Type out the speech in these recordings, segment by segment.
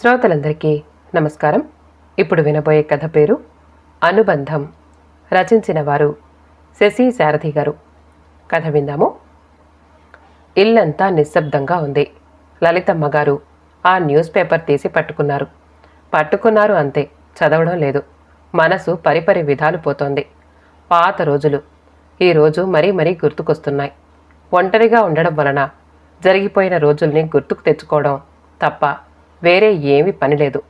శ్రోతలందరికీ నమస్కారం. ఇప్పుడు వినబోయే కథ పేరు అనుబంధం. రచించిన వారు శశి సారథి గారు. కథ విందాము. ఇల్లంతా నిశ్శబ్దంగా ఉంది. లలితమ్మ గారు ఆ న్యూస్ పేపర్ తీసి పట్టుకున్నారు. పట్టుకున్నారు అంతే చదవడం లేదు. మనసు పరిపరి విధాలు పోతోంది. పాత రోజులు ఈరోజు మరీ మరీ గుర్తుకొస్తున్నాయి. ఒంటరిగా ఉండడం వలన జరిగిపోయిన రోజుల్ని గుర్తుకు తెచ్చుకోవడం తప్ప వేరే ఏమీ పని లేదు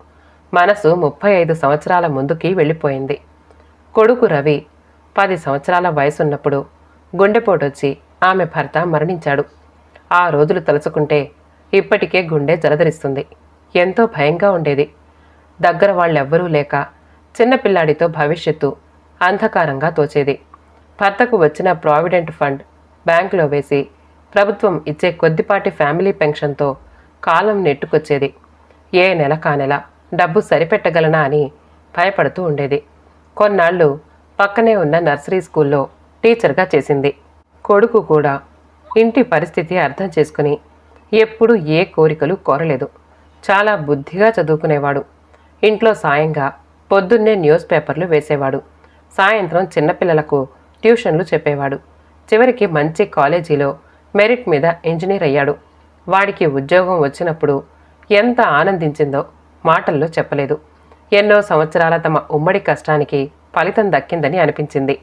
మనసు ముప్పై ఐదు సంవత్సరాల ముందుకి వెళ్ళిపోయింది. కొడుకు రవి పది సంవత్సరాల వయసున్నప్పుడు గుండెపోటొచ్చి ఆమె భర్త మరణించాడు. ఆ రోజులు తలుచుకుంటే ఇప్పటికే గుండె జలధరిస్తుంది. ఎంతో భయంగా ఉండేది. దగ్గర వాళ్ళెవ్వరూ లేక చిన్నపిల్లాడితో భవిష్యత్తు అంధకారంగా తోచేది. భర్తకు వచ్చిన ప్రావిడెంట్ ఫండ్ బ్యాంకులో వేసి ప్రభుత్వం ఇచ్చే కొద్దిపాటి ఫ్యామిలీ పెన్షన్తో కాలం నెట్టుకొచ్చేది. ఏ నెల కానెల డబ్బు సరిపెట్టగలనా అని భయపడుతూ ఉండేది. కొన్నాళ్ళు పక్కనే ఉన్న నర్సరీ స్కూల్లో టీచర్గా చేసింది. కొడుకు కూడా ఇంటి పరిస్థితి అర్థం చేసుకుని ఎప్పుడు ఏ కోరికలు కోరలేదు. చాలా బుద్ధిగా చదువుకునేవాడు. ఇంట్లో సాయంగా పొద్దున్నే న్యూస్ పేపర్లు వేసేవాడు. సాయంత్రం చిన్నపిల్లలకు ట్యూషన్లు చెప్పేవాడు. చివరికి మంచి కాలేజీలో మెరిట్ మీద ఇంజనీర్ అయ్యాడు. వాడికి ఉద్యోగం వచ్చినప్పుడు ఎంత ఆనందించిందో మాటల్లో చెప్పలేదు. ఎన్నో సంవత్సరాల తమ ఉమ్మడి కష్టానికి ఫలితం దక్కిందని అనిపించింది.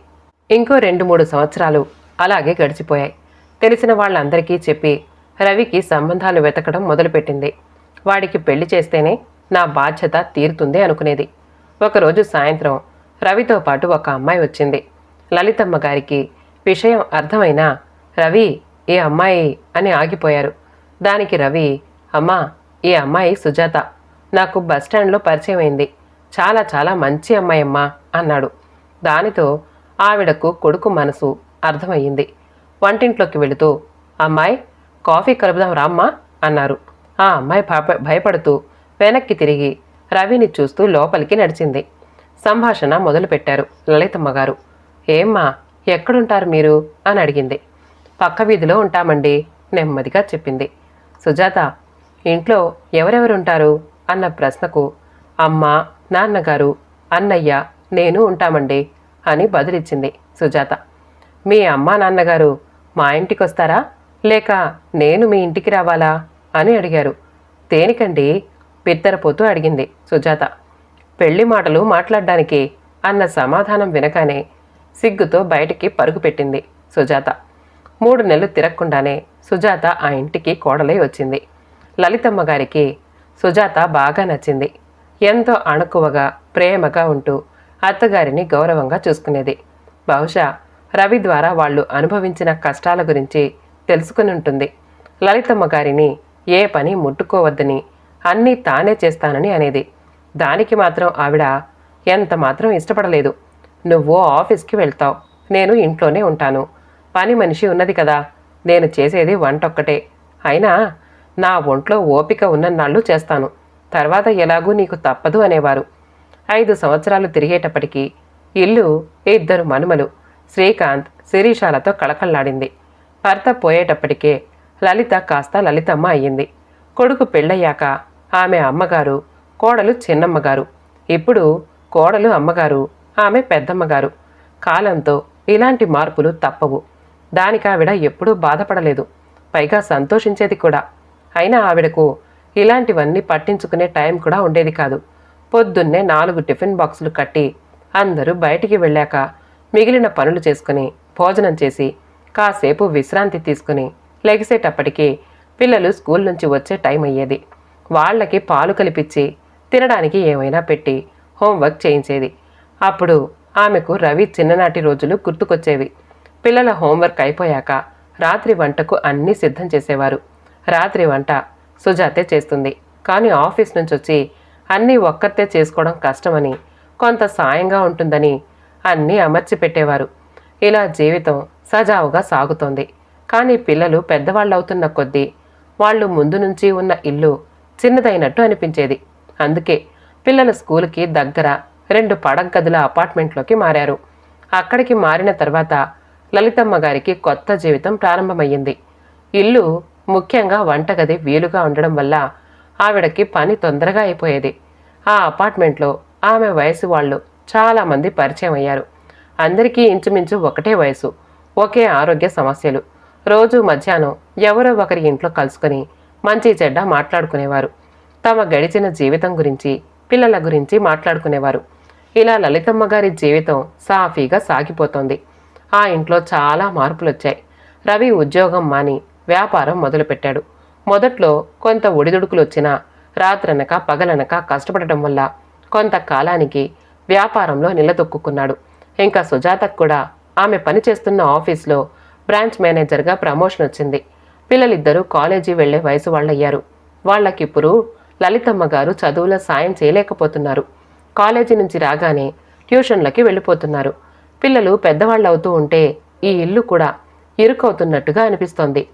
ఇంకో రెండు మూడు సంవత్సరాలు అలాగే గడిచిపోయాయి. తెలిసిన వాళ్ళందరికీ చెప్పి రవికి సంబంధాలు వెతకడం మొదలుపెట్టింది. వాడికి పెళ్ళి చేస్తేనే నా బాధ్యత తీరుతుంది అనుకునేది. ఒకరోజు సాయంత్రం రవితో పాటు ఒక అమ్మాయి వచ్చింది. లలితమ్మ గారికి విషయం అర్థమైనా రవి ఏ అమ్మాయి? అని ఆగిపోయారు. దానికి రవి అమ్మా ఈ అమ్మాయి సుజాత నాకు బస్టాండ్లో పరిచయం అయింది. చాలా చాలా మంచి అమ్మాయి అమ్మా అన్నాడు. దానితో ఆవిడకు కొడుకు మనసు అర్థమయ్యింది. వంటింట్లోకి వెళుతూ అమ్మాయి కాఫీ కలుపుదాం రామ్మా అన్నారు. ఆ అమ్మాయి భయపడుతూ వెనక్కి తిరిగి రవిని చూస్తూ లోపలికి నడిచింది. సంభాషణ మొదలుపెట్టారు లలితమ్మ గారు. ఏమ్మా ఎక్కడుంటారు మీరు? అని అడిగింది. పక్క వీధిలో ఉంటామండి నెమ్మదిగా చెప్పింది. సుజాత ఇంట్లో ఎవరెవరుంటారు? అన్న ప్రశ్నకు అమ్మ నాన్నగారు అన్నయ్య నేను ఉంటామండి అని బదులిచ్చింది సుజాత. మీ అమ్మా నాన్నగారు మా ఇంటికి వస్తారా లేక నేను మీ ఇంటికి రావాలా? అని అడిగారు. దేనికండి? బిత్తరపోతూ అడిగింది సుజాత. పెళ్ళి మాటలు మాట్లాడడానికి అన్న సమాధానం వినగానే సిగ్గుతో బయటికి పరుగు పెట్టింది సుజాత. మూడు నెలలు తిరగకుండానే సుజాత ఆ ఇంటికి కోడలై వచ్చింది. లలితమ్మ గారికి సుజాత బాగా నచ్చింది. ఎంతో అణుకువగా ప్రేమగా ఉంటూ అత్తగారిని గౌరవంగా చూసుకునేది. బహుశా రవి ద్వారా వాళ్ళు అనుభవించిన కష్టాల గురించి తెలుసుకుని ఉంటుంది. లలితమ్మ గారిని ఏ పని ముట్టుకోవద్దని అన్నీ తానే చేస్తానని అనేది. దానికి మాత్రం ఆవిడ ఎంత మాత్రం ఇష్టపడలేదు. నువ్వు ఆఫీస్కి వెళ్తావు. నేను ఇంట్లోనే ఉంటాను. పని మనిషి ఉన్నది కదా. నేను చేసేది వంటొక్కటే. అయినా నా ఒంట్లో ఓపిక ఉన్నన్నాళ్ళు చేస్తాను. తర్వాత ఎలాగూ నీకు తప్పదు అనేవారు. ఐదు సంవత్సరాలు తిరిగేటప్పటికీ ఇల్లు ఇద్దరు మనుమలు శ్రీకాంత్ శిరీషాలతో కళకళ్ళాడింది. భర్త పోయేటప్పటికే లలిత కాస్త లలితమ్మ అయ్యింది. కొడుకు పెళ్ళయ్యాక ఆమె అమ్మగారు కోడలు చిన్నమ్మగారు. ఇప్పుడు కోడలు అమ్మగారు ఆమె పెద్దమ్మగారు. కాలంతో ఇలాంటి మార్పులు తప్పవు. దానికావిడ ఎప్పుడూ బాధపడలేదు. పైగా సంతోషించేది కూడా. అయినా ఆవిడకు ఇలాంటివన్నీ పట్టించుకునే టైం కూడా ఉండేది కాదు. పొద్దున్నే నాలుగు టిఫిన్ బాక్సులు కట్టి అందరూ బయటికి వెళ్ళాక మిగిలిన పనులు చేసుకుని భోజనం చేసి కాసేపు విశ్రాంతి తీసుకుని లెగిసేటప్పటికి పిల్లలు స్కూల్ నుంచి వచ్చే టైం అయ్యేది. వాళ్ళకి పాలు కలిపిచ్చి తినడానికి ఏమైనా పెట్టి హోంవర్క్ చేయించేది. అప్పుడు ఆమెకు రవి చిన్ననాటి రోజులు గుర్తుకొచ్చేవి. పిల్లల హోంవర్క్ అయిపోయాక రాత్రి వంటకు అన్నీ సిద్ధం చేసేవారు. రాత్రి వంట సుజాతే చేస్తుంది. కానీ ఆఫీస్ నుంచి వచ్చి అన్నీ ఒక్కరితే చేసుకోవడం కష్టమని కొంత సాయంగా ఉంటుందని అన్నీ అమర్చి పెట్టేవారు ఇలా జీవితం సజావుగా సాగుతోంది. కానీ పిల్లలు పెద్దవాళ్ళవుతున్న కొద్దీ వాళ్ళు ముందు నుంచి ఉన్న ఇల్లు చిన్నదైనట్టు అనిపించేది. అందుకే పిల్లల స్కూల్కి దగ్గర రెండు పడగదుల అపార్ట్మెంట్లోకి మారారు. అక్కడికి మారిన తర్వాత లలితమ్మ గారికి కొత్త జీవితం ప్రారంభమయ్యింది. ఇల్లు ముఖ్యంగా వంటగది వీలుగా ఉండడం వల్ల ఆవిడకి పని తొందరగా అయిపోయేది. ఆ అపార్ట్మెంట్లో ఆమె వయసు వాళ్ళు చాలామంది పరిచయం అయ్యారు. అందరికీ ఇంచుమించు ఒకటే వయసు ఒకే ఆరోగ్య సమస్యలు. రోజు మధ్యాహ్నం ఎవరో ఒకరి ఇంట్లో కలుసుకొని మంచి చెడ్డ మాట్లాడుకునేవారు. తమ గడిచిన జీవితం గురించి పిల్లల గురించి మాట్లాడుకునేవారు. ఇలా లలితమ్మ గారి జీవితం సాఫీగా సాగిపోతోంది. ఆ ఇంట్లో చాలా మార్పులు వచ్చాయి రవి ఉద్యోగం మాని వ్యాపారం మొదలుపెట్టాడు. మొదట్లో కొంత ఒడిదుడుకులు వచ్చినా రాత్రనక పగలనక కష్టపడటం వల్ల కొంతకాలానికి వ్యాపారంలో నిలదొక్కున్నాడు ఇంకా సుజాతకు కూడా ఆమె పనిచేస్తున్న ఆఫీస్లో బ్రాంచ్ మేనేజర్గా ప్రమోషన్ వచ్చింది పిల్లలిద్దరూ కాలేజీ వెళ్ళే వయసు వాళ్ళయ్యారు. వాళ్ళకిప్పుడు లలితమ్మ గారు చదువులో సాయం చేయలేకపోతున్నారు. కాలేజీ నుంచి రాగానే ట్యూషన్లకి వెళ్ళిపోతున్నారు. పిల్లలు పెద్దవాళ్ళు అవుతూ ఉంటే ఈ ఇల్లు కూడా ఇరుకవుతున్నట్టుగా అనిపిస్తోంది.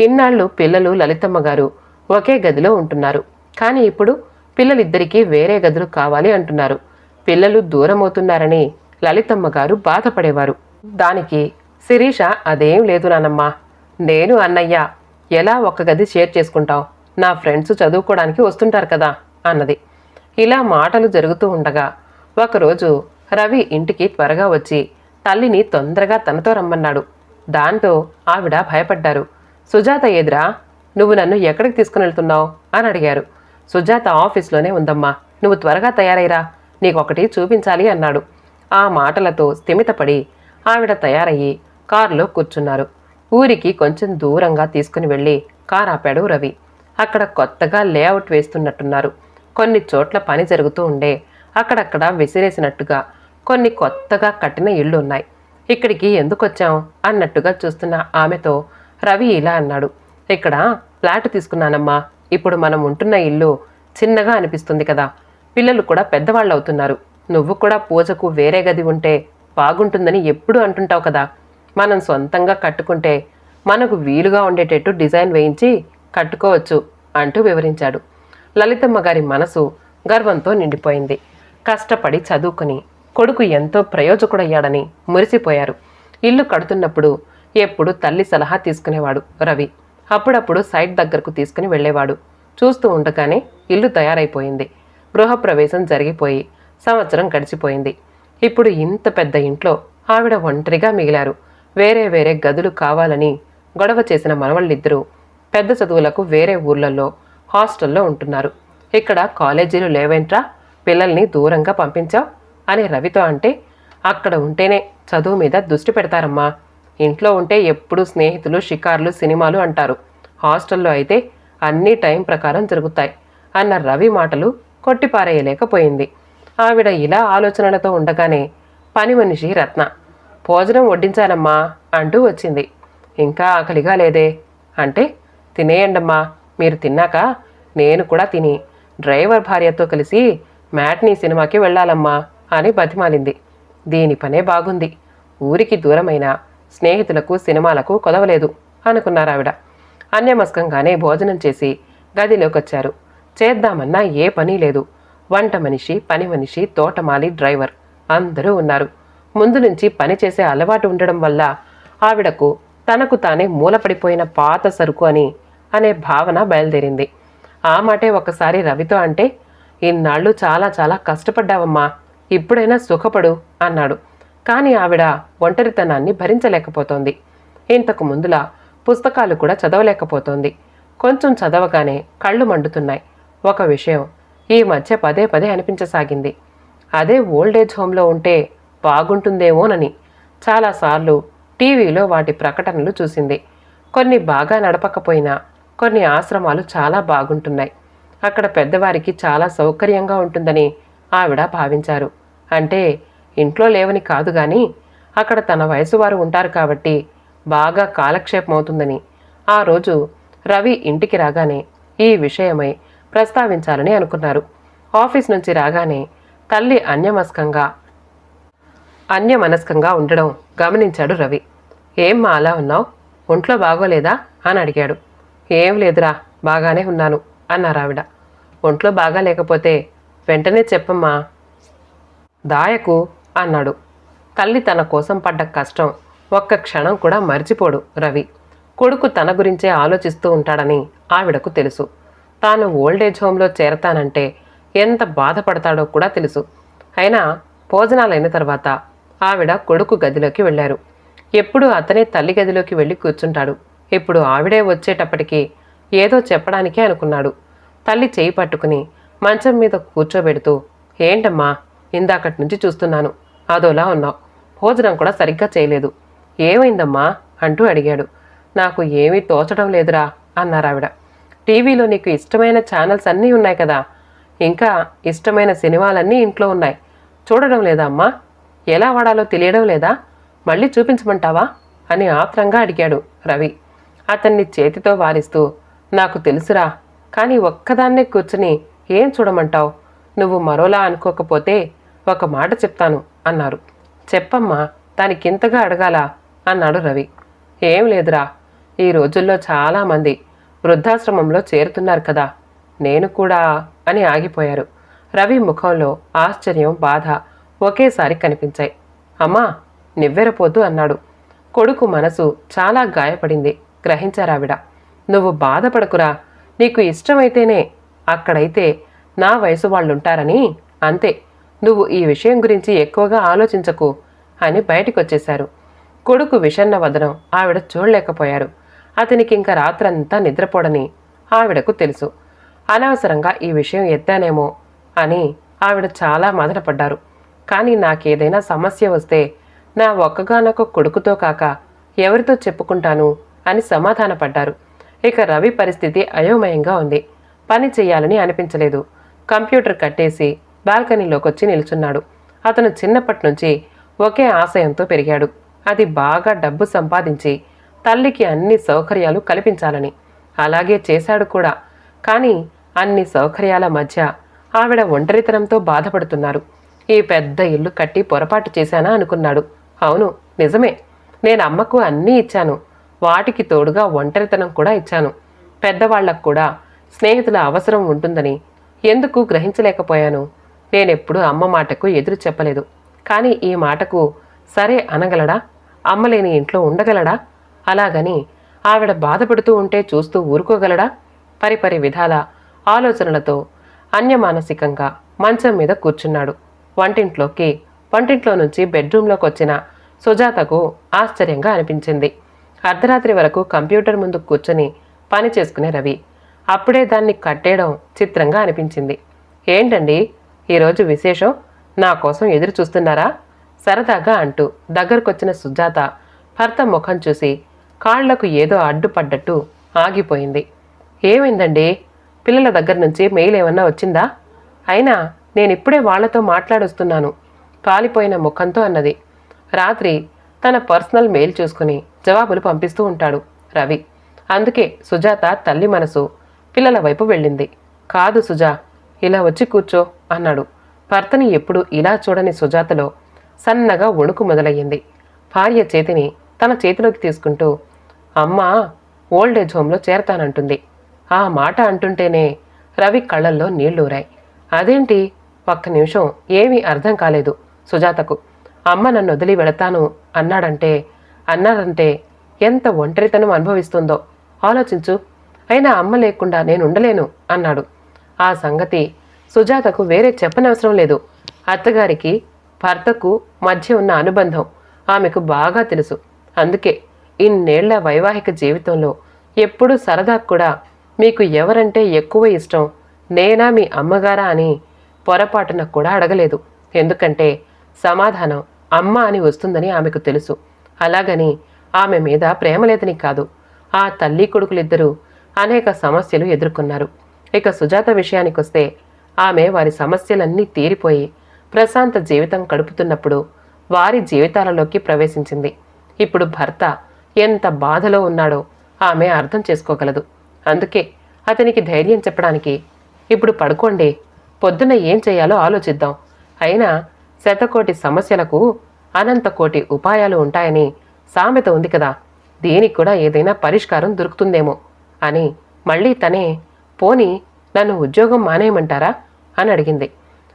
ఇన్నాళ్ళు పిల్లలు లలితమ్మ గారు ఒకే గదిలో ఉంటున్నారు. కానీ ఇప్పుడు పిల్లలిద్దరికీ వేరే గదులు కావాలి అంటున్నారు. పిల్లలు దూరం అవుతున్నారని లలితమ్మ గారు బాధపడేవారు. దానికి శిరీష అదేం లేదు నానమ్మా. నేను అన్నయ్య. ఎలా ఒక్క గది షేర్ చేసుకుంటాం నా ఫ్రెండ్స్ చదువుకోవడానికి వస్తుంటారు కదా అన్నది. ఇలా మాటలు జరుగుతూ ఉండగా ఒకరోజు రవి ఇంటికి త్వరగా వచ్చి తల్లిని తొందరగా తనతో రమ్మన్నాడు. దాంతో ఆవిడ భయపడ్డారు. సుజాత ఎదురా నువ్వు నన్ను ఎక్కడికి తీసుకుని వెళ్తున్నావు? అని అడిగారు. సుజాత ఆఫీస్లోనే ఉందమ్మా. నువ్వు త్వరగా తయారైరా నీకొకటి చూపించాలి అన్నాడు. ఆ మాటలతో స్థిమితపడి ఆవిడ తయారయ్యి కారులో కూర్చున్నారు. ఊరికి కొంచెం దూరంగా తీసుకుని వెళ్ళి కారు ఆపాడు రవి. అక్కడ కొత్తగా లేఅవుట్ వేస్తున్నట్టున్నారు. కొన్ని చోట్ల పని జరుగుతూ ఉండే అక్కడక్కడ విసిరేసినట్టుగా కొన్ని కొత్తగా కట్టిన ఇళ్ళు ఉన్నాయి. ఇక్కడికి ఎందుకు వచ్చాం అన్నట్టుగా చూస్తున్న ఆమెతో రవి ఇలా అన్నాడు. ఇక్కడ ఫ్లాట్ తీసుకున్నానమ్మా. ఇప్పుడు మనం ఉంటున్న ఇల్లు చిన్నగా అనిపిస్తుంది కదా. పిల్లలు కూడా పెద్దవాళ్ళు అవుతున్నారు నువ్వు కూడా పూజకు వేరే గది ఉంటే బాగుంటుందని ఎప్పుడు అంటుంటావు కదా. మనం సొంతంగా కట్టుకుంటే మనకు వీలుగా ఉండేటట్టు డిజైన్ వేయించి కట్టుకోవచ్చు అంటూ వివరించాడు. లలితమ్మ గారి మనసు గర్వంతో నిండిపోయింది. కష్టపడి చదువుకుని కొడుకు ఎంతో ప్రయోజకుడయ్యాడని మురిసిపోయారు. ఇల్లు కడుతున్నప్పుడు ఎప్పుడు తల్లి సలహా తీసుకునేవాడు రవి. అప్పుడప్పుడు సైట్ దగ్గరకు తీసుకుని వెళ్ళేవాడు. చూస్తూ ఉండగానే ఇల్లు తయారైపోయింది. గృహప్రవేశం జరిగిపోయి సంవత్సరం గడిచిపోయింది. ఇప్పుడు ఇంత పెద్ద ఇంట్లో ఆవిడ ఒంటరిగా మిగిలారు. వేరే వేరే గదులు కావాలని గొడవ చేసిన మనవళ్ళిద్దరూ పెద్ద చదువులకు వేరే ఊర్లలో హాస్టల్లో ఉంటున్నారు. ఇక్కడ కాలేజీలు లేవేంట్రా? పిల్లల్ని దూరంగా పంపించావు? అని రవితో అంటే అక్కడ ఉంటేనే చదువు మీద దృష్టి పెడతారమ్మా. ఇంట్లో ఉంటే ఎప్పుడూ స్నేహితులు షికార్లు సినిమాలు అంటారు. హాస్టల్లో అయితే అన్నీ టైం ప్రకారం జరుగుతాయి అన్న రవి మాటలు కొట్టిపారేయలేకపోయింది. ఆవిడ ఇలా ఆలోచనలతో ఉండగానే పని మనిషి రత్న భోజనం వడ్డించానమ్మా అంటూ వచ్చింది. ఇంకా ఆకలిగా లేదే? అంటే తినేయండమ్మా మీరు తిన్నాక నేను కూడా తిని డ్రైవర్ భార్యతో కలిసి మ్యాట్నీ సినిమాకి వెళ్ళాలమ్మా అని బతిమాలింది. దీని పనే బాగుంది. ఊరికి దూరమైన స్నేహితులకు సినిమాలకు కొదవలేదు అనుకున్నారావిడ అన్యమస్కంగానే భోజనం చేసి గదిలోకి వచ్చారు చేద్దామన్నా ఏ పని లేదు. వంట మనిషి పని మనిషి తోటమాలి డ్రైవర్ అందరూ ఉన్నారు. ముందు నుంచి పని చేసే అలవాటు ఉండడం వల్ల ఆవిడకు తనకు తానే మూలపడిపోయిన పాత సరుకు అని అనే భావన బయలుదేరింది. ఆ మాటే ఒకసారి రవితో అంటే ఇన్నాళ్ళు చాలా చాలా కష్టపడ్డావమ్మా ఇప్పుడైనా సుఖపడు అన్నాడు. కానీ ఆవిడ ఒంటరితనాన్ని భరించలేకపోతోంది. ఇంతకు ముందులా పుస్తకాలు కూడా చదవలేకపోతోంది. కొంచెం చదవగానే కళ్ళు మండుతున్నాయి. ఒక విషయం ఈ మధ్య పదే పదే అనిపించసాగింది. అదే ఓల్డేజ్ హోమ్లో ఉంటే బాగుంటుందేమోనని చాలాసార్లు టీవీలో వాటి ప్రకటనలు చూసింది. కొన్ని బాగా నడపకపోయినా కొన్ని ఆశ్రమాలు చాలా బాగుంటున్నాయి. అక్కడ పెద్దవారికి చాలా సౌకర్యంగా ఉంటుందని ఆవిడ భావించారు. అంటే ఇంట్లో లేవని కాదు కానీ అక్కడ తన వయసు వారు ఉంటారు కాబట్టి బాగా కాలక్షేపం అవుతుందని ఆ రోజు రవి ఇంటికి రాగానే ఈ విషయమై ప్రస్తావించాలని అనుకున్నారు. ఆఫీస్ నుంచి రాగానే తల్లి అన్యమస్కంగా అన్యమనస్కంగా ఉండడం గమనించాడు రవి. ఏం మా అలా ఉన్నావు? ఒంట్లో బాగోలేదా? అని అడిగాడు. ఏం లేదురా బాగానే ఉన్నాను అన్నారు ఆవిడ. ఒంట్లో బాగా లేకపోతే వెంటనే చెప్పమ్మా. దాయకు అన్నాడు. తల్లి తన కోసం పడ్డ కష్టం ఒక్క క్షణం కూడా మర్చిపోడు రవి. కొడుకు తన గురించే ఆలోచిస్తూ ఉంటాడని ఆవిడకు తెలుసు. తాను ఓల్డేజ్ హోమ్లో చేరతానంటే ఎంత బాధపడతాడో కూడా తెలుసు. అయినా భోజనాలైన తర్వాత ఆవిడ కొడుకు గదిలోకి వెళ్ళారు. ఎప్పుడు అతనే తల్లి గదిలోకి వెళ్ళి కూర్చుంటాడు. ఇప్పుడు ఆవిడే వచ్చేటప్పటికి ఏదో చెప్పడానికే అనుకున్నాడు. తల్లి చేయి పట్టుకుని మంచం మీద కూర్చోబెడుతూ ఏంటమ్మా ఇందాకటి నుంచి చూస్తున్నాను. అదోలా ఉన్నావు. భోజనం కూడా సరిగ్గా చేయలేదు. ఏమైందమ్మా? అంటూ అడిగాడు. నాకు ఏమీ తోచడం లేదురా అన్నారు ఆవిడ. టీవీలో నీకు ఇష్టమైన ఛానల్స్ అన్నీ ఉన్నాయి కదా. ఇంకా ఇష్టమైన సినిమాలన్నీ ఇంట్లో ఉన్నాయి. చూడడం లేదా అమ్మా? ఎలా వాడాలో తెలియడం లేదా? మళ్ళీ చూపించమంటావా? అని ఆత్రంగా అడిగాడు రవి. అతన్ని చేతితో వారిస్తూ నాకు తెలుసురా కానీ ఒక్కదాన్నే కూర్చుని ఏం చూడమంటావు? నువ్వు మరోలా అనుకోకపోతే ఒక మాట చెప్తాను అన్నారు. చెప్పమ్మా దానికింతగా అడగాల? అన్నాడు రవి. ఏం లేదురా ఈ రోజుల్లో చాలామంది వృద్ధాశ్రమంలో చేరుతున్నారు కదా నేను కూడా అని ఆగిపోయారు. రవి ముఖంలో ఆశ్చర్యం బాధ ఒకేసారి కనిపించాయి. అమ్మా నివ్వెరపోతూ అన్నాడు. కొడుకు మనసు చాలా గాయపడింది. గ్రహించారావిడ. నువ్వు బాధపడకురా నీకు ఇష్టమైతేనే అక్కడైతే నా వయసు వాళ్ళుంటారని అంతే. నువ్వు ఈ విషయం గురించి ఎక్కువగా ఆలోచించకు అని బయటికొచ్చేశారు. కొడుకు విషన్న వదనం ఆవిడ చూడలేకపోయారు. అతనికి ఇంకా రాత్రంతా నిద్రపోడని ఆవిడకు తెలుసు. అనవసరంగా ఈ విషయం ఎత్తానేమో అని ఆవిడ చాలా మదనపడ్డారు కానీ నాకేదైనా సమస్య వస్తే నా ఒక్కగానొక్క కొడుకుతో కాక ఎవరితో చెప్పుకుంటాను అని సమాధానపడ్డారు. ఇక రవి పరిస్థితి అయోమయంగా ఉంది. పని చెయ్యాలని అనిపించలేదు. కంప్యూటర్ కట్టేసి బాల్కనీలోకి వచ్చి నిల్చున్నాడు. అతను చిన్నప్పటి నుంచి ఒకే ఆశయంతో పెరిగాడు. అది బాగా డబ్బు సంపాదించి తల్లికి అన్ని సౌకర్యాలు కల్పించాలని అలాగే చేశాడు కూడా. కానీ అన్ని సౌకర్యాల మధ్య ఆవిడ ఒంటరితనంతో బాధపడుతున్నారు. ఈ పెద్ద ఇల్లు కట్టి పొరపాటు చేశానా అనుకున్నాడు. అవును నిజమే. నేను అమ్మకు అన్నీ ఇచ్చాను. వాటికి తోడుగా ఒంటరితనం కూడా ఇచ్చాను. పెద్దవాళ్ళకు కూడా స్నేహితుల అవసరం ఉంటుందని ఎందుకు గ్రహించలేకపోయాను? నేనెప్పుడు అమ్మ మాటకు ఎదురు చెప్పలేదు. కానీ ఈ మాటకు సరే అనగలడా? అమ్మలేని ఇంట్లో ఉండగలడా? అలాగని ఆవిడ బాధపడుతూ ఉంటే చూస్తూ ఊరుకోగలడా? పరిపరి విధాల ఆలోచనలతో అన్యమానసికంగా మంచం మీద కూర్చున్నాడు. వంటింట్లోకి వంటింట్లో నుంచి బెడ్రూమ్లోకి వచ్చిన సుజాతకు ఆశ్చర్యంగా అనిపించింది. అర్ధరాత్రి వరకు కంప్యూటర్ ముందు కూర్చొని పని చేసుకునే రవి. అప్పుడే దాన్ని కట్టేయడం చిత్రంగా అనిపించింది. ఏంటండి? ఈరోజు విశేషం నా కోసం ఎదురు చూస్తున్నారా? సరదాగా అంటూ దగ్గరకొచ్చిన సుజాత భర్త ముఖం చూసి కాళ్ళకు ఏదో అడ్డుపడ్డట్టు ఆగిపోయింది. ఏమైందండి? పిల్లల దగ్గర నుంచి మెయిల్ ఏమన్నా వచ్చిందా? అయినా నేనిప్పుడే వాళ్ళతో మాట్లాడొస్తున్నాను. పాలిపోయిన ముఖంతో అన్నది. రాత్రి తన పర్సనల్ మెయిల్ చూసుకుని జవాబులు పంపిస్తూ ఉంటాడు రవి. అందుకే సుజాత తల్లి మనసు పిల్లల వైపు వెళ్ళింది. కాదు సుజా ఇలా వచ్చి కూర్చో అన్నాడు. భర్తని ఎప్పుడు ఇలా చూడని సుజాతలో సన్నగా వణుకు మొదలయ్యింది. భార్య చేతిని తన చేతిలోకి తీసుకుంటూ అమ్మా ఓల్డేజ్ హోమ్లో చేరతానంటుంది. ఆ మాట అంటుంటేనే రవి కళ్ళల్లో నీళ్ళూరాయి అదేంటి? ఒక్క నిమిషం ఏమీ అర్థం కాలేదు సుజాతకు. అమ్మ నన్ను వదిలి వెళతాను అన్నాడంటే అన్నాడంటే ఎంత ఒంటరితనం అనుభవిస్తుందో. ఆలోచించు. అయినా అమ్మ లేకుండా నేను ఉండలేను అన్నాడు. ఆ సంగతి సుజాతకు వేరే చెప్పనవసరం లేదు. అత్తగారికి భర్తకు మధ్య ఉన్న అనుబంధం ఆమెకు బాగా తెలుసు. అందుకే ఇన్నేళ్ళ వైవాహిక జీవితంలో ఎప్పుడూ సరదా కూడా మీకు ఎవరంటే ఎక్కువ ఇష్టం నేనా మీ అమ్మగారా అని పొరపాటున కూడా అడగలేదు. ఎందుకంటే సమాధానం అమ్మ అని వస్తుందని ఆమెకు తెలుసు. అలాగని ఆమె మీద ప్రేమ లేదని కాదు. ఆ తల్లి కొడుకులిద్దరూ అనేక సమస్యలు ఎదుర్కొన్నారు. ఇక సుజాత విషయానికొస్తే ఆమె వారి సమస్యలన్నీ తీరిపోయి ప్రశాంత జీవితం గడుపుతున్నప్పుడు వారి జీవితాలలోకి ప్రవేశించింది. ఇప్పుడు భర్త ఎంత బాధలో ఉన్నాడో ఆమె అర్థం చేసుకోగలదు. అందుకే అతనికి ధైర్యం చెప్పడానికి ఇప్పుడు పడుకోండి పొద్దున్న ఏం చేయాలో ఆలోచిద్దాం. అయినా శతకోటి సమస్యలకు అనంత కోటి ఉపాయాలు ఉంటాయని సామెత ఉంది కదా దీనికి కూడా ఏదైనా పరిష్కారం దొరుకుతుందేమో అని మళ్ళీ తనే పోని నన్ను ఉద్యోగం మానేయమంటారా? అని అడిగింది.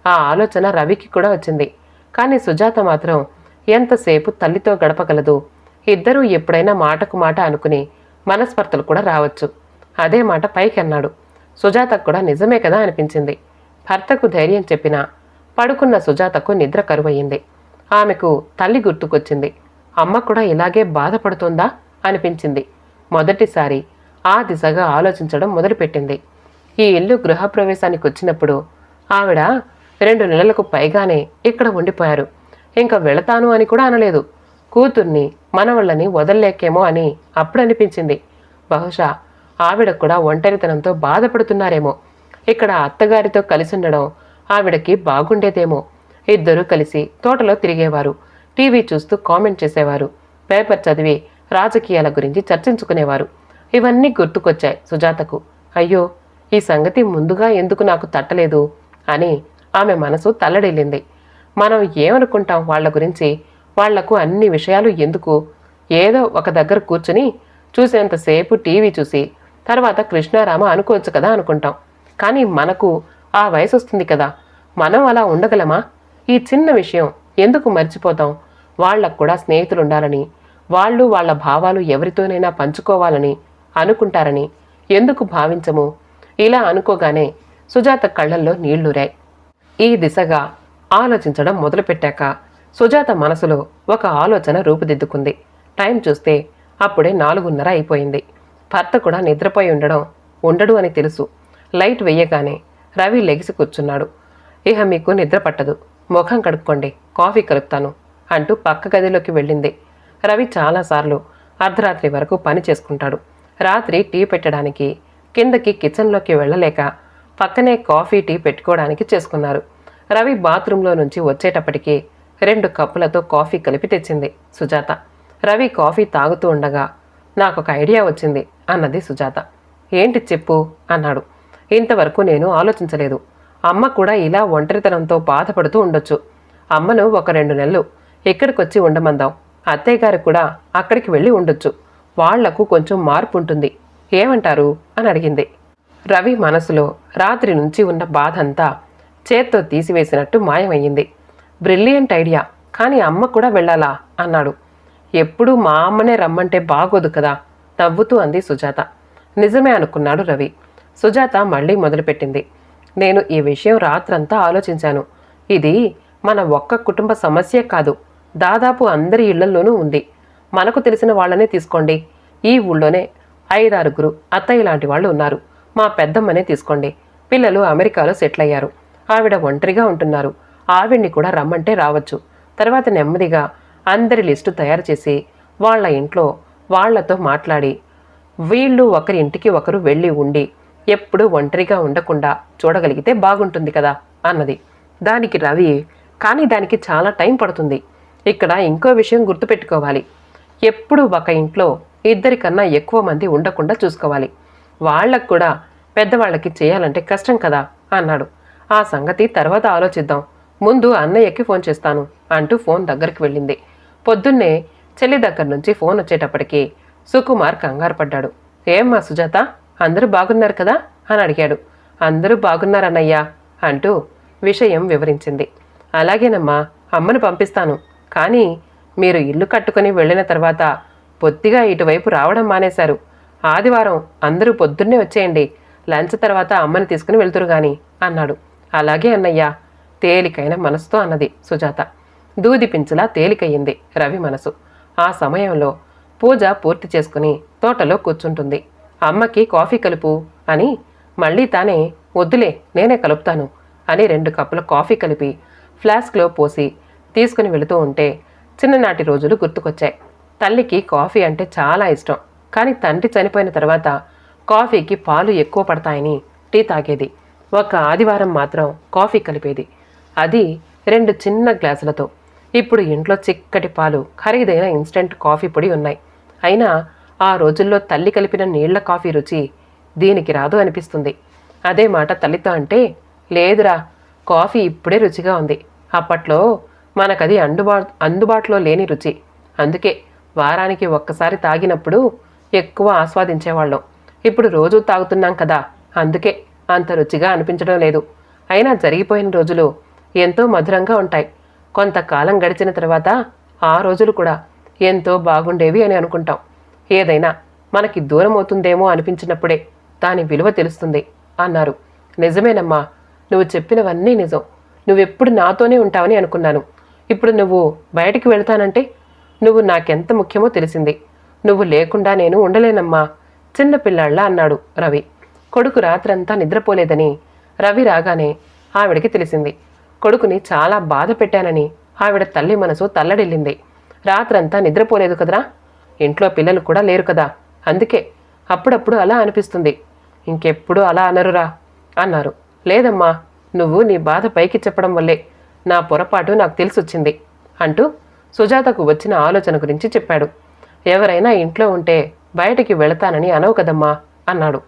ఆ ఆలోచన రవికి కూడా వచ్చింది. కానీ సుజాత మాత్రం ఎంతసేపు తల్లితో గడపగలదు? ఇద్దరూ ఎప్పుడైనా మాటకు మాట అనుకుని మనస్పర్ధలు కూడా రావచ్చు. అదే మాట పైకన్నాడు సుజాతకు కూడా నిజమే కదా అనిపించింది. భర్తకు ధైర్యం చెప్పినా పడుకున్న సుజాతకు నిద్ర కరువయ్యింది. ఆమెకు తల్లి గుర్తుకొచ్చింది. అమ్మ కూడా ఇలాగే బాధపడుతుందా? అనిపించింది. మొదటిసారి ఆ దిశగా ఆలోచించడం మొదలుపెట్టింది. ఈ ఇల్లు గృహప్రవేశానికి వచ్చినప్పుడు ఆవిడ రెండు నెలలకు పైగానే ఇక్కడ ఉండిపోయారు. ఇంకా వెళతాను అని కూడా అనలేదు. కూతుర్ని మనవళ్ళని వదల్లేకేమో అని అప్పుడు అనిపించింది బహుశా ఆవిడ కూడా ఒంటరితనంతో బాధపడుతున్నారేమో. ఇక్కడ అత్తగారితో కలిసి ఉండడం ఆవిడకి బాగుండేదేమో. ఇద్దరూ కలిసి తోటలో తిరిగేవారు. టీవీ చూస్తూ కామెంట్ చేసేవారు. పేపర్ చదివి రాజకీయాల గురించి చర్చించుకునేవారు. ఇవన్నీ గుర్తుకొచ్చాయి సుజాతకు. అయ్యో ఈ సంగతి ముందుగా ఎందుకు నాకు తట్టలేదు? అని ఆమె మనసు తల్లడిల్లింది. మనం ఏమనుకుంటాం వాళ్ళ గురించి? వాళ్ళకు అన్ని విషయాలు ఎందుకు? ఏదో ఒక దగ్గర కూర్చుని చూసేంతసేపు టీవీ చూసి తర్వాత కృష్ణారామ అనుకోవచ్చు కదా అనుకుంటాం. కానీ మనకు ఆ వయసు వస్తుంది కదా. మనం అలా ఉండగలమా? ఈ చిన్న విషయం ఎందుకు మర్చిపోతాం? వాళ్ళకు కూడా స్నేహితులు ఉండాలని వాళ్ళు వాళ్ళ భావాలు ఎవరితోనైనా పంచుకోవాలని అనుకుంటారని ఎందుకు భావించము? ఇలా అనుకోగానే సుజాత కళ్ళల్లో నీళ్ళురాయి. ఈ దిశగా ఆలోచించడం మొదలుపెట్టాక సుజాత మనసులో ఒక ఆలోచన రూపుదిద్దుకుంది. టైం చూస్తే అప్పుడే నాలుగున్నర అయిపోయింది. భర్త కూడా నిద్రపోయి ఉండడం ఉండడు అని తెలుసు. లైట్ వెయ్యగానే రవి లెగిసి కూర్చున్నాడు. ఇహ మీకు నిద్ర పట్టదు. ముఖం కడుక్కోండి. కాఫీ కలుపుతాను అంటూ పక్క గదిలోకి వెళ్ళింది. రవి చాలాసార్లు అర్ధరాత్రి వరకు పని చేసుకుంటాడు. రాత్రి టీ పెట్టడానికి కిందకి కిచెన్లోకి వెళ్ళలేక పక్కనే కాఫీ టీ పెట్టుకోవడానికి చేసుకున్నారు. రవి బాత్రూంలో నుంచి వచ్చేటప్పటికి రెండు కప్పులతో కాఫీ కలిపి తెచ్చింది సుజాత. రవి కాఫీ తాగుతూ ఉండగా నాకు ఒక ఐడియా వచ్చింది అన్నది సుజాత. ఏంటి చెప్పు అన్నాడు. ఇంతవరకు నేను ఆలోచించలేదు. అమ్మ కూడా ఇలా ఒంటరితనంతో బాధపడుతూ ఉండొచ్చు. అమ్మను ఒక రెండు నెలలు ఇక్కడికొచ్చి ఉండమందాం. అత్తయ్య గారు కూడా అక్కడికి వెళ్ళి ఉండొచ్చు. వాళ్ళకు కొంచెం మార్పు ఉంటుంది ఏమంటారు? అని అడిగింది. రవి మనసులో రాత్రి నుంచి ఉన్న బాధంతా చేత్తో తీసివేసినట్టు మాయమయ్యింది. Brilliant idea. కానీ అమ్మ కూడా వెళ్ళాలా? అన్నాడు. ఎప్పుడూ మా అమ్మనే రమ్మంటే బాగోదు కదా? నవ్వుతూ అంది సుజాత. నిజమే అనుకున్నాడు రవి. సుజాత మళ్ళీ మొదలుపెట్టింది. నేను ఈ విషయం రాత్రంతా ఆలోచించాను. ఇది మన ఒక్క కుటుంబ సమస్యే కాదు. దాదాపు అందరి ఇళ్ళలోనూ ఉంది. మనకు తెలిసిన వాళ్ళనే తీసుకోండి. ఈ ఊళ్ళోనే ఐదారుగురు అత్తయ్య లాంటి వాళ్ళు ఉన్నారు. మా పెద్దమ్మనే తీసుకోండి. పిల్లలు అమెరికాలో సెటిల్ అయ్యారు ఆవిడ ఒంటరిగా ఉంటున్నారు. ఆవిడ్ని కూడా రమ్మంటే రావచ్చు. తర్వాత నెమ్మదిగా అందరి లిస్టు తయారు చేసి వాళ్ళ ఇంట్లో వాళ్ళతో మాట్లాడి వీళ్ళు ఒకరి ఇంటికి ఒకరు వెళ్ళి ఉండి ఎప్పుడూ ఒంటరిగా ఉండకుండా చూడగలిగితే బాగుంటుంది కదా అన్నది. దానికి రవి కానీ దానికి చాలా టైం పడుతుంది. ఇక్కడ ఇంకో విషయం గుర్తుపెట్టుకోవాలి. ఎప్పుడూ ఒక ఇంట్లో ఇద్దరికన్నా ఎక్కువ మంది ఉండకుండా చూసుకోవాలి. వాళ్ళకు కూడా పెద్దవాళ్ళకి చేయాలంటే కష్టం కదా అన్నాడు. ఆ సంగతి తర్వాత ఆలోచిద్దాం. ముందు అన్నయ్యకి ఫోన్ చేస్తాను అంటూ ఫోన్ దగ్గరికి వెళ్ళింది. పొద్దున్నే చెల్లి దగ్గర నుంచి ఫోన్ వచ్చేటప్పటికి సుకుమార్ కంగారు పడ్డాడు. ఏమ్మా సుజాత అందరూ బాగున్నారు కదా అని అడిగాడు. అందరూ బాగున్నారన్నయ్యా అంటూ విషయం వివరించింది. అలాగేనమ్మా అమ్మను పంపిస్తాను. కానీ మీరు ఇల్లు కట్టుకుని వెళ్ళిన తర్వాత పొత్తిగా ఇటువైపు రావడం మానేశారు. ఆదివారం అందరూ పొద్దున్నే వచ్చేయండి. లంచ్ తర్వాత అమ్మని తీసుకుని వెళ్తురు గాని అన్నాడు. అలాగే అన్నయ్యా తేలికైన మనసుతో అన్నది సుజాత. దూది పించులా తేలికయ్యింది రవి మనసు. ఆ సమయంలో పూజ పూర్తి చేసుకుని తోటలో కూర్చుంటుంది. అమ్మకి కాఫీ కలుపు అని మళ్ళీ తానే వద్దులే నేనే కలుపుతాను అని రెండు కప్పుల కాఫీ కలిపి ఫ్లాస్క్లో పోసి తీసుకుని వెళుతూ ఉంటే చిన్ననాటి రోజులు గుర్తుకొచ్చాయి. తల్లికి కాఫీ అంటే చాలా ఇష్టం. కానీ తండ్రి చనిపోయిన తర్వాత కాఫీకి పాలు ఎక్కువ పడతాయని టీ తాగేది. ఒక ఆదివారం మాత్రం కాఫీ కలిపేది. అది రెండు చిన్న గ్లాసులతో. ఇప్పుడు ఇంట్లో చిక్కటి పాలు ఖరీదైన ఇన్స్టెంట్ కాఫీ పొడి ఉన్నాయి. అయినా ఆ రోజుల్లో తల్లి కలిపిన నీళ్ళ కాఫీ రుచి దీనికి రాదు అనిపిస్తుంది. అదే మాట తల్లితో అంటే లేదురా కాఫీ ఇప్పుడే రుచిగా ఉంది. అప్పట్లో మనకది అందుబా అందుబాటులో లేని రుచి. అందుకే వారానికి ఒక్కసారి తాగినప్పుడు ఎక్కువ ఆస్వాదించేవాళ్ళం. ఇప్పుడు రోజు తాగుతున్నాం కదా అందుకే అంత రుచిగా అనిపించడం లేదు. అయినా జరిగిపోయిన రోజులు ఎంతో మధురంగా ఉంటాయి. కొంతకాలం గడిచిన తర్వాత ఆ రోజులు కూడా ఎంతో బాగుండేవి అని అనుకుంటాం. ఏదైనా మనకి దూరం అవుతుందేమో అనిపించినప్పుడే దాని విలువ తెలుస్తుంది అన్నారు. నిజమేనమ్మా నువ్వు చెప్పినవన్నీ నిజం. నువ్వెప్పుడు నాతోనే ఉంటావని అనుకున్నాను. ఇప్పుడు నువ్వు బయటికి వెళ్తానంటే నువ్వు నాకెంత ముఖ్యమో తెలిసింది. నువ్వు లేకుండా నేను ఉండలేనమ్మా. చిన్న పిల్లాళ్ళ అన్నాడు రవి. కొడుకు రాత్రంతా నిద్రపోలేదని రవి రాగానే ఆవిడకి తెలిసింది. కొడుకుని చాలా బాధ పెట్టానని ఆవిడ తల్లి మనసు తల్లడిల్లింది. రాత్రంతా నిద్రపోలేదు కదరా? ఇంట్లో పిల్లలు కూడా లేరు కదా. అందుకే అప్పుడప్పుడు అలా అనిపిస్తుంది. ఇంకెప్పుడు అలా అనరురా? అన్నారు. లేదమ్మా నువ్వు నీ బాధ పైకి చెప్పడం వల్లే. నా పొరపాటు నాకు తెలిసొచ్చింది అంటూ సుజాతకు వచ్చిన ఆలోచన గురించి చెప్పాడు. ఎవరైనా ఇంట్లో ఉంటే బయటికి వెళతానని అనవు కదమ్మా అన్నాడు.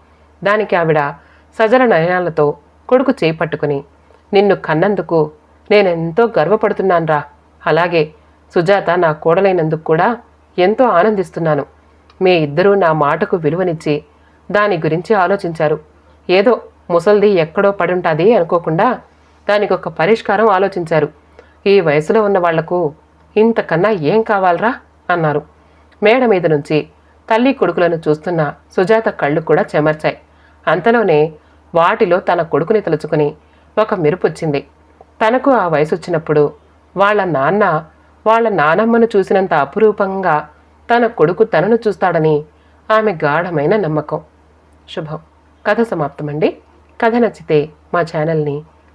దానికి ఆవిడ సజల నయనాలతో కొడుకు చేయి పట్టుకుని నిన్ను కన్నందుకు నేనెంతో గర్వపడుతున్నాన్రా. అలాగే సుజాత నా కోడలైనందుకు కూడా ఎంతో ఆనందిస్తున్నాను. మీ ఇద్దరూ నా మాటకు విలువనిచ్చి దాని గురించి ఆలోచించారు. ఏదో ముసల్ది ఎక్కడో పడుంటుంది అనుకోకుండా దానికి ఒక పరిష్కారం ఆలోచించారు. ఈ వయసులో ఉన్న వాళ్ళకు ఇంతకన్నా ఏం కావాలరా? అన్నారు. మేడ మీద నుంచి తల్లి కొడుకులను చూస్తున్న సుజాత కళ్ళు కూడా చెమర్చాయి. అంతలోనే వాటిలో తన కొడుకుని తలుచుకుని ఒక మెరుపొచ్చింది తనకు ఆ వయసు వచ్చినప్పుడు వాళ్ళ నాన్న వాళ్ళ నానమ్మను చూసినంత అపురూపంగా తన కొడుకు తనను చూస్తాడని ఆమె గాఢమైన నమ్మకం. శుభం. కథ సమాప్తమండి. కథ నచ్చితే మా ఛానల్ని